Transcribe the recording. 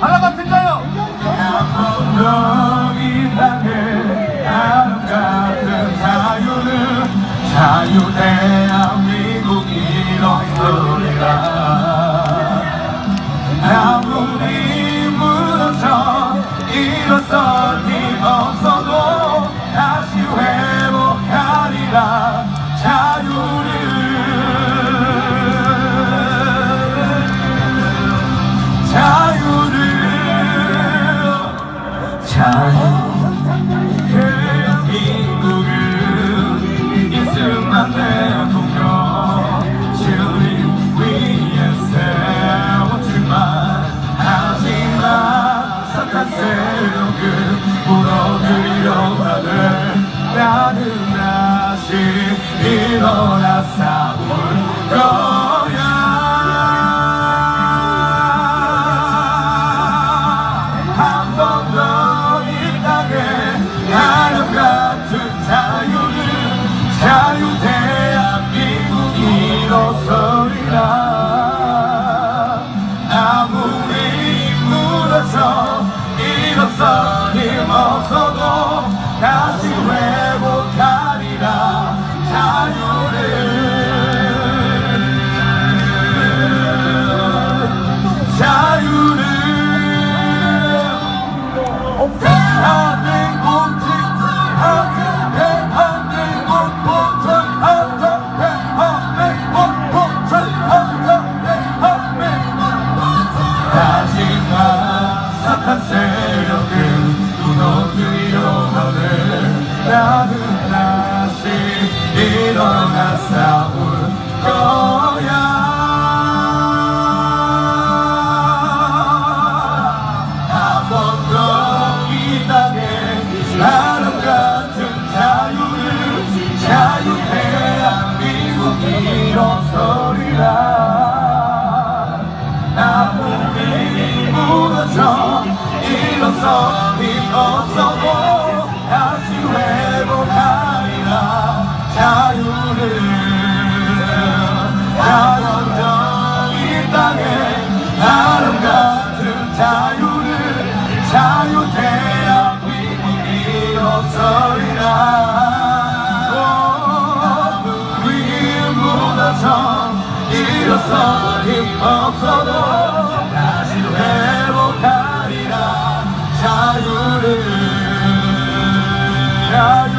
같은가요? 너희 땅에 나름 같은 자유는 자유 대한민국 일어서리라 대한민국은 이승만 대통령 주님 위에 세웠지만 하지만 사탄 세력은 무너뜨리려 하네 나는 다시 일어나 싸울 하지만 일어서 힘 없어도 다시 회복하리라. 자유를 한번 더이 땅에 나름 같은 자유를 자유 대한민국 일어서리라. 우리 무너져 일어서 힘 없어도 God.